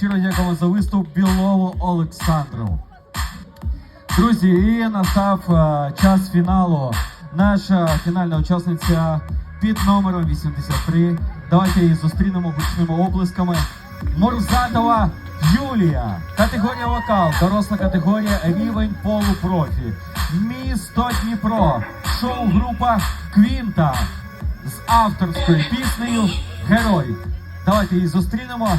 щиро дякуємо за виступ Білову Олександру. Друзі, і настав е, час фіналу. Наша фінальна учасниця під номером 83. Давайте її зустрінемо гучними оплесками. Мурзатова Юлія. Категорія вокал, доросла категорія, рівень полупрофі. Місто Дніпро. Шоу-група Квінта з авторською піснею Герой. Давайте її зустрінемо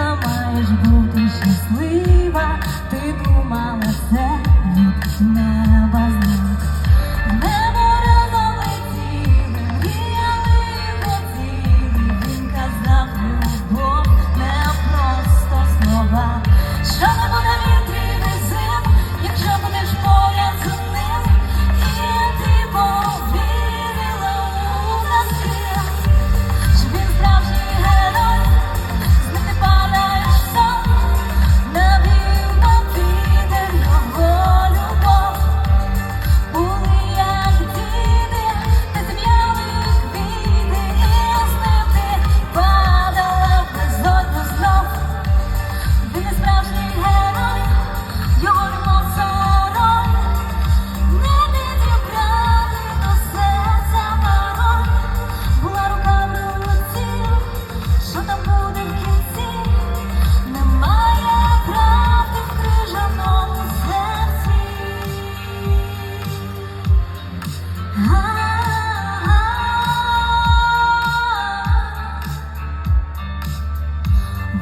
Mai 不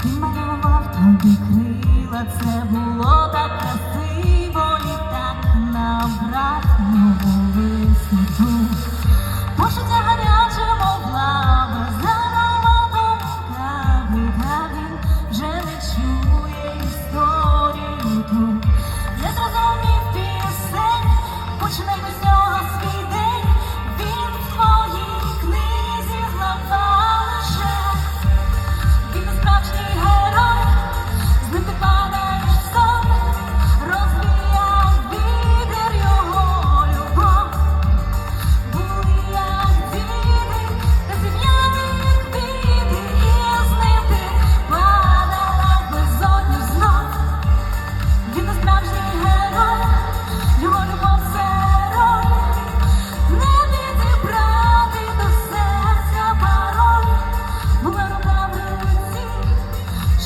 Він малював тобі крила, це було так красиво, так набрав нову висоту.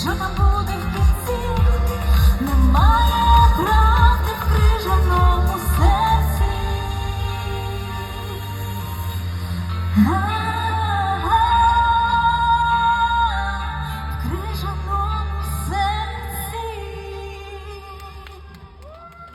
什么不？